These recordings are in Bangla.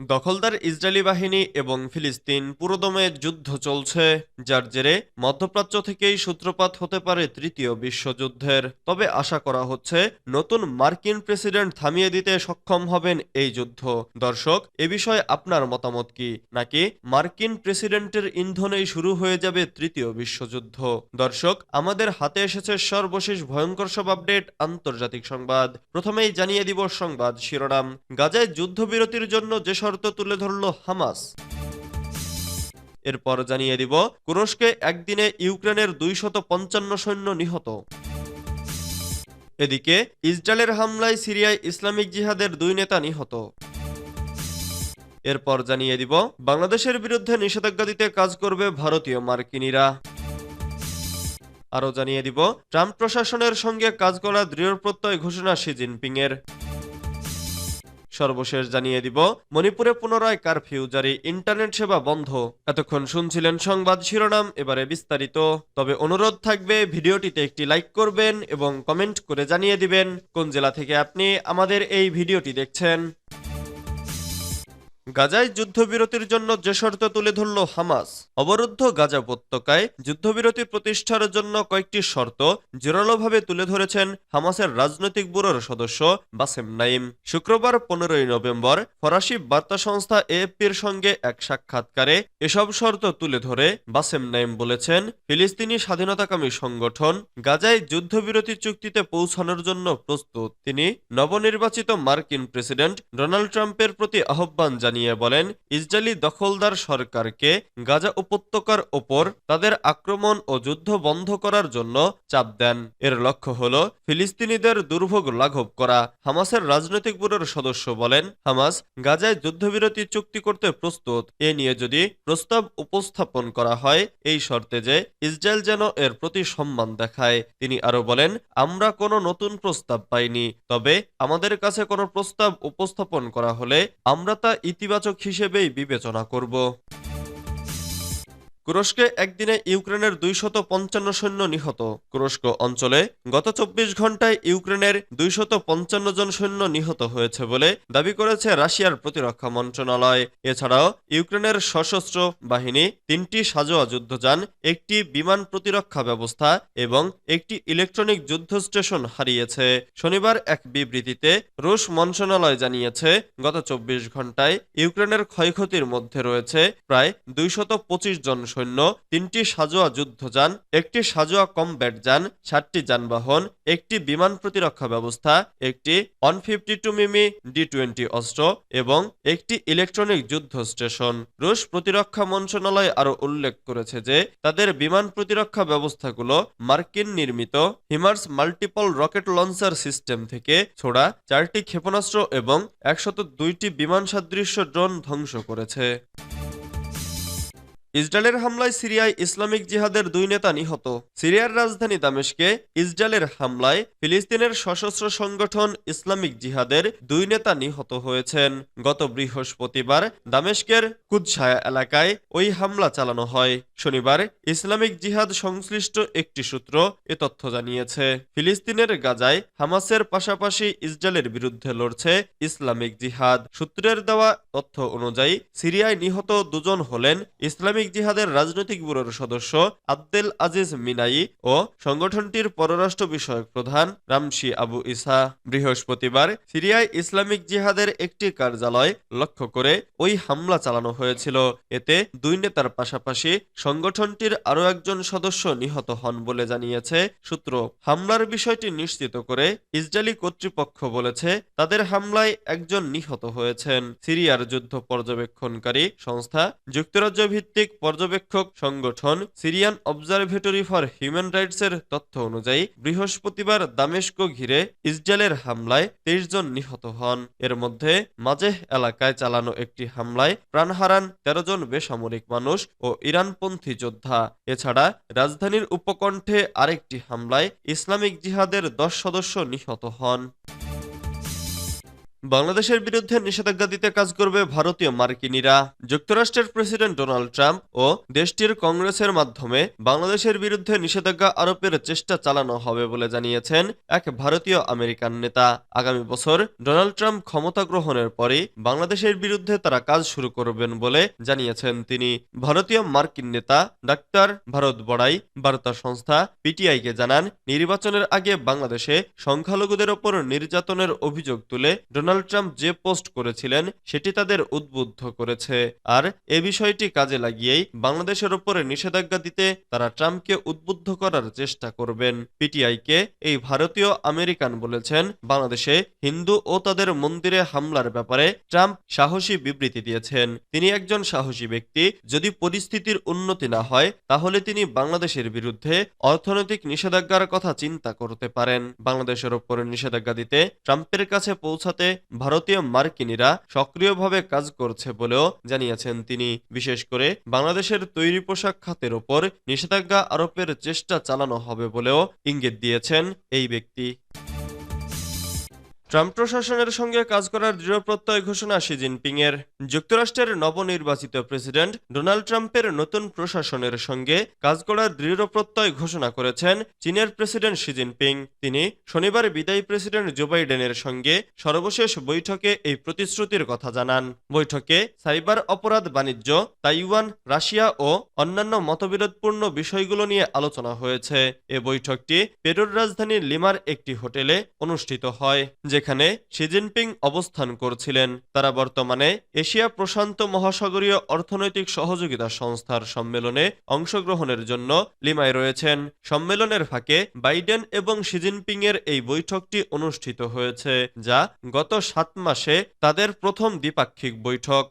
দখলদার ইসরায়েলি বাহিনী এবং ফিলিস্তিন পুরোদমে যুদ্ধ চলছে, যার জেরে মধ্যপ্রাচ্য থেকেই সূত্রপাত হতে পারে তৃতীয় বিশ্বযুদ্ধের। তবে আশা করা হচ্ছে, নতুন মার্কিন প্রেসিডেন্ট থামিয়ে দিতে সক্ষম হবেন এই যুদ্ধ। দর্শক, এ বিষয়ে আপনার মতামত কি? নাকি মার্কিন প্রেসিডেন্টের ইন্ধনেই শুরু হয়ে যাবে তৃতীয় বিশ্বযুদ্ধ? দর্শক, আমাদের হাতে এসেছে সর্বশেষ ভয়ঙ্কর সব আপডেট, আন্তর্জাতিক সংবাদ। প্রথমেই জানিয়ে দিব সংবাদ শিরোনাম। গাজায় যুদ্ধবিরতির জন্য যে শর্ত তুলে ধরল হামাস। এরপর জানিয়ে দিব তুরস্কে একদিনে ইউক্রেনের দুইশত পঞ্চান্ন সৈন্য নিহত। এদিকে, ইসরায়েলের হামলায় সিরিয়ায় ইসলামিক জিহাদের দুই নেতা নিহত। এরপর জানিয়ে দিব, বাংলাদেশের বিরুদ্ধে নিষেধাজ্ঞা দিতে কাজ করবে ভারতীয় মার্কিনীরা। আরও জানিয়ে দিব, ট্রাম্প প্রশাসনের সঙ্গে কাজ করা দৃঢ় প্রত্যয় ঘোষণা শি জিনপিং এর সর্বশেষ জানিয়ে দিব। মণিপুরে পুনরায় কারফিউ, জারি ইন্টারনেট সেবা বন্ধ। এতক্ষণ শুনছিলেন সংবাদ শিরোনাম, এবারে বিস্তারিত। তবে অনুরোধ থাকবে, ভিডিওটিতে একটি লাইক করবেন এবং কমেন্ট করে জানিয়ে দিবেন কোন জেলা থেকে আপনি আমাদের এই ভিডিওটি দেখছেন। গাজায় যুদ্ধবিরতির জন্য যে শর্ত তুলে ধরল হামাস, অবরুদ্ধ গাজা উপত্যকায় যুদ্ধবিরতি প্রতিষ্ঠার জন্য কয়েকটি শর্ত জোরালোভাবে তুলে ধরেছেন হামাসের রাজনৈতিক ব্যুরোর সদস্য বাসেম নাইম শুক্রবার পনেরোই নভেম্বর ফরাসি বার্তা সংস্থা এএফপির সঙ্গে এক সাক্ষাৎকারে এসব শর্ত তুলে ধরে বাসেম নাইম বলেছেন, ফিলিস্তিনি স্বাধীনতাকামী সংগঠন গাজায় যুদ্ধবিরতি চুক্তিতে পৌঁছানোর জন্য প্রস্তুত। তিনি নবনির্বাচিত মার্কিন প্রেসিডেন্ট ডোনাল্ড ট্রাম্পের প্রতি আহ্বান জানিয়ে বলেন, ইসরায়েলি দখলদার সরকারকে গাজা উপত্যকার ওপর তাদের আক্রমণ ও যুদ্ধ বন্ধ করার জন্য চাপ দেন। এর লক্ষ্য হল ফিলিস্তিনিদের দুর্ভোগ লাঘব করা। হামাসের রাজনৈতিক ব্যুরোর সদস্য বলেন, হামাস গাজায় যুদ্ধবিরতি চুক্তি করতে প্রস্তুত। এ নিয়ে যদি প্রস্তাব উপস্থাপন করা হয়, এই শর্তে যে ইসরায়েল যেন এর প্রতি সম্মান দেখায়। তিনি আরও বলেন, আমরা কোনো নতুন প্রস্তাব পাইনি, তবে আমাদের কাছে কোনো প্রস্তাব উপস্থাপন করা হলে আমরা তা ইতিবাচক হিসেবেই বিবেচনা করব। তুরস্কে একদিনে ইউক্রেনের দুইশত পঞ্চান্ন সৈন্য নিহত। তুরস্ক অঞ্চলে গত চব্বিশ ঘন্টায় ইউক্রেনের দুইশত পঞ্চান্ন জন সৈন্য নিহত হয়েছে বলে দাবি করেছে রাশিয়ার প্রতিরক্ষা মন্ত্রণালয়। এছাড়াও ইউক্রেনের সশস্ত্র বাহিনী তিনটি সাজোয়া যুদ্ধযান, একটি বিমান প্রতিরক্ষা ব্যবস্থা এবং একটি ইলেকট্রনিক যুদ্ধ স্টেশন হারিয়েছে। শনিবার এক বিবৃতিতে রুশ মন্ত্রণালয় জানিয়েছে, গত চব্বিশ ঘন্টায় ইউক্রেনের ক্ষয়ক্ষতির মধ্যে রয়েছে প্রায় দুইশত জন সৈন্য, তিনটি সাজোয়া যুদ্ধযান একটি সাজোয়া কমব্যাট যান, সাতটি যানবাহন, একটি বিমান প্রতিরক্ষা ব্যবস্থা, একটি one fifty two mm D twenty অস্ত্র এবং একটি ইলেকট্রনিক যুদ্ধ স্টেশন। রুশ প্রতিরক্ষা মন্ত্রণালয় আরও উল্লেখ করেছে যে, তাদের বিমান প্রতিরক্ষা ব্যবস্থাগুলো মার্কিন নির্মিত HIMARS multiple rocket launcher system থেকে ছোড়া, চারটি ক্ষেপণাস্ত্র এবং একশত দুইটি বিমান সাদৃশ্য ড্রোন ধ্বংস করেছে। ইসরায়েলের হামলায় সিরিয়ায় ইসলামিক জিহাদের দুই নেতা নিহত। সিরিয়ার রাজধানী দামেশকে ইসরায়েলের হামলায় ফিলিস্তিনের সশস্ত্র সংগঠন ইসলামিক জিহাদের দুই নেতা নিহত হয়েছেন। গত বৃহস্পতিবার দামেশকের কুদসায়া এলাকায় ওই হামলা চালানো হয়। শনিবার ইসলামিক জিহাদ সংশ্লিষ্ট একটি সূত্র এ তথ্য জানিয়েছে। ফিলিস্তিনের গাজায় হামাসের পাশাপাশি ইসরায়েলের বিরুদ্ধে লড়ছে ইসলামিক জিহাদ। সূত্রের দেওয়া তথ্য অনুযায়ী সিরিয়ায় নিহত দুজন হলেন ইসলামিক ইসলামিক জিহাদের রাজনৈতিক ব্যুরোর সদস্য আব্দেল আজিজ মিনাই ও সংগঠনটির পররাষ্ট্র বিষয়ক প্রধান রামশি আবু ইসা বৃহস্পতিবার সিরিয়ায় ইসলামিক জিহাদের একটি কার্যালয় লক্ষ্য করে ওই হামলা চালানো হয়েছিল। এতে দুই নেতার পাশাপাশি সংগঠনটির আরও একজন সদস্য নিহত হন বলে জানিয়েছে সূত্র। হামলার বিষয়টি নিশ্চিত করে ইসরায়েলি কর্তৃপক্ষ বলেছে তাদের হামলায় একজন নিহত হয়েছেন। সিরিয়ার যুদ্ধ পর্যবেক্ষণকারী সংস্থা যুক্তরাজ্য ভিত্তিক পর্যবেক্ষক সংগঠন সিরিয়ান অবজারভেটরি ফর হিউম্যান রাইটসের তথ্য অনুযায়ী বৃহস্পতিবার দামেস্ক ঘিরে ইসরায়েলের হামলায় তেইশ জন নিহত হন। এর মধ্যে মাজেহ এলাকায় চালানো একটি হামলায় প্রাণ হারান তেরো জন বেসামরিক মানুষ ও ইরানপন্থী যোদ্ধা। এছাড়া রাজধানীর উপকণ্ঠে আরেকটি হামলায় ইসলামিক জিহাদের দশ সদস্য নিহত হন। বাংলাদেশের বিরুদ্ধে নিষেধাজ্ঞা দিতে কাজ করবে ভারতীয় মার্কিনীরা। যুক্তরাষ্ট্রের প্রেসিডেন্ট ডোনাল্ড ট্রাম্প ও দেশটির কংগ্রেসের মাধ্যমে বাংলাদেশের বিরুদ্ধে নিষেধাজ্ঞা আরোপের চেষ্টা চালানো হবে বলে জানিয়েছেন এক ভারতীয় আমেরিকান নেতা। আগামী বছর ডোনাল্ড ট্রাম্প ক্ষমতা গ্রহণের পরই বাংলাদেশের বিরুদ্ধে তারা কাজ শুরু করবেন বলে জানিয়েছেন তিনি। ভারতীয় মার্কিন নেতা ডাক্তার ভারত বড়াই বার্তা সংস্থা পিটিআইকে জানান, নির্বাচনের আগে বাংলাদেশে সংখ্যালঘুদের ওপর নির্যাতনের অভিযোগ তুলে ডোনাল্ড ট্রাম্প যে পোস্ট করেছিলেন, সেটি তাদের উদ্বুদ্ধ করেছে। আর এ বিষয়টি কাজে লাগিয়েই বাংলাদেশের ওপরে নিষেধাজ্ঞা দিতে তারা ট্রাম্পকে উদ্বুদ্ধ করার চেষ্টা করবেন। পিটিআইকে এই ভারতীয় আমেরিকান বলেছেন, বাংলাদেশে হিন্দু ও তাদের মন্দিরে হামলার ব্যাপারে ট্রাম্প সাহসী বিবৃতি দিয়েছেন। তিনি একজন সাহসী ব্যক্তি, যদি পরিস্থিতির উন্নতি না হয়, তাহলে তিনি বাংলাদেশের বিরুদ্ধে অর্থনৈতিক নিষেধাজ্ঞার কথা চিন্তা করতে পারেন। বাংলাদেশের ওপর নিষেধাজ্ঞা দিতে ট্রাম্পের কাছে পৌঁছাতে ভারতীয় মার্কিনীরা সক্রিয়ভাবে কাজ করছে বলেও জানিয়েছেন তিনি। বিশেষ করে বাংলাদেশের তৈরি পোশাক খাতের ওপর নিষেধাজ্ঞা আরোপের চেষ্টা চালানো হবে বলেও ইঙ্গিত দিয়েছেন এই ব্যক্তি। ট্রাম্প প্রশাসনের সঙ্গে কাজ করার দৃঢ় প্রত্যয় ঘোষণা শি জিনপিং এর যুক্তরাষ্ট্রের নবনির্বাচিত প্রেসিডেন্ট ডোনাল্ড ট্রাম্পের নতুন প্রশাসনের সঙ্গে কাজ করার দৃঢ় প্রত্যয় ঘোষণা করেছেন চীনের প্রেসিডেন্ট শি জিনপিং। তিনি শনিবার বিদায়ী প্রেসিডেন্ট জো বাইডেনের সঙ্গে সর্বশেষ বৈঠকে এই প্রতিশ্রুতির কথা জানান। বৈঠকে সাইবার অপরাধ বাণিজ্য, তাইওয়ান, রাশিয়া ও অন্যান্য মতবিরোধপূর্ণ বিষয়গুলো নিয়ে আলোচনা হয়েছে। এ বৈঠকটি পেরুর রাজধানী লিমার একটি হোটেলে অনুষ্ঠিত হয় যেখানে শি জিনপিং অবস্থান করছিলেন, তারা বর্তমানে এশিয়া প্রশান্ত মহাসাগরীয় অর্থনৈতিক সহযোগিতা সংস্থার সম্মেলনে অংশগ্রহণের জন্য লিমায় রয়েছেন। সম্মেলনের ফাঁকে বাইডেন এবং শি জিনপিং এর এই বৈঠকটি অনুষ্ঠিত হয়েছে, যা গত সাত মাসে তাদের প্রথম দ্বিপাক্ষিক বৈঠক।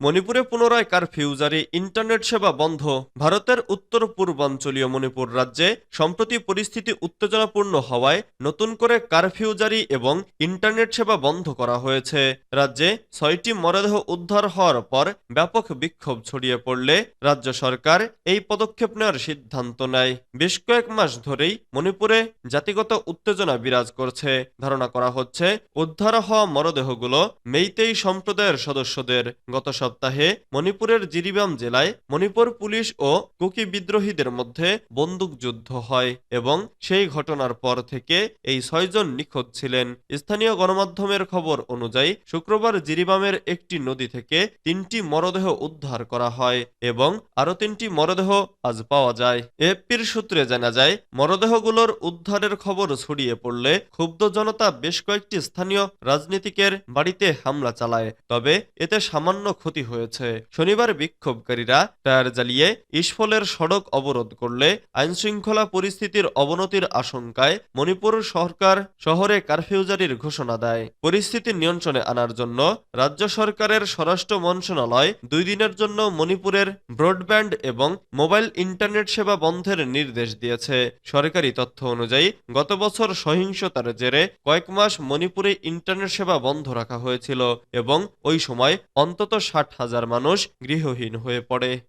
মণিপুরে পুনরায় কারফিউ জারি, ইন্টারনেট সেবা বন্ধ। ভারতের উত্তর পূর্বাঞ্চলীয় মণিপুর রাজ্যে সম্প্রতি পরিস্থিতি উত্তেজনাপূর্ণ হওয়ায় নতুন করে কারফিউ জারি এবং ইন্টারনেট সেবা বন্ধ করা হয়েছে। রাজ্যে ছয়টি মরদেহ উদ্ধার হওয়ার পর ব্যাপক বিক্ষোভ ছড়িয়ে পড়লে রাজ্য সরকার এই পদক্ষেপ নেওয়ার সিদ্ধান্ত নেয়। বেশ কয়েক মাস ধরেই মণিপুরে জাতিগত উত্তেজনা বিরাজ করছে। ধারণা করা হচ্ছে, উদ্ধার হওয়া মরদেহগুলো মেইতেই সম্প্রদায়ের সদস্যদের। গত মণিপুরের জিরিবাম জেলায় মণিপুর পুলিশ ও কুকি বিদ্রোহীদের মধ্যে বন্দুকযুদ্ধ হয় এবং সেই ঘটনার পর থেকে এই ছয়জন নিখোঁজ ছিলেন। স্থানীয় গণমাধ্যমের খবর অনুযায়ী শুক্রবার জিরিবামের একটি নদী থেকে তিনটি মরদেহ উদ্ধার করা হয় এবং আরও তিনটি মরদেহ আজ পাওয়া যায়। এপির সূত্রে জানা যায়, মরদেহগুলোর উদ্ধারের খবর ছড়িয়ে পড়লে ক্ষুব্ধ জনতা বেশ কয়েকটি স্থানীয় রাজনীতিকের বাড়িতে হামলা চালায়। তবে এতে সামান্য ক্ষতি হয়েছে। শনিবার বিক্ষোভকারীরা টায়ার জ্বালিয়ে ইসফলের সড়ক অবরোধ করলে আইনশৃঙ্খলা পরিস্থিতির অবনতির আশঙ্কায় মণিপুর সরকার শহরে কারফিউ জারির ঘোষণা দেয়। পরিস্থিতি নিয়ন্ত্রণে আনার জন্য রাজ্য সরকারের স্বরাষ্ট্র মন্ত্রণালয় দুই দিনের জন্য মণিপুরের ব্রডব্যান্ড এবং মোবাইল ইন্টারনেট সেবা বন্ধের নির্দেশ দিয়েছে। সরকারি তথ্য অনুযায়ী, গত বছর সহিংসতার জেরে কয়েক মাস মণিপুরে ইন্টারনেট সেবা বন্ধ রাখা হয়েছিল এবং ওই সময় অন্তত ষাট হাজার মানুষ গৃহহীন হয়ে পড়ে।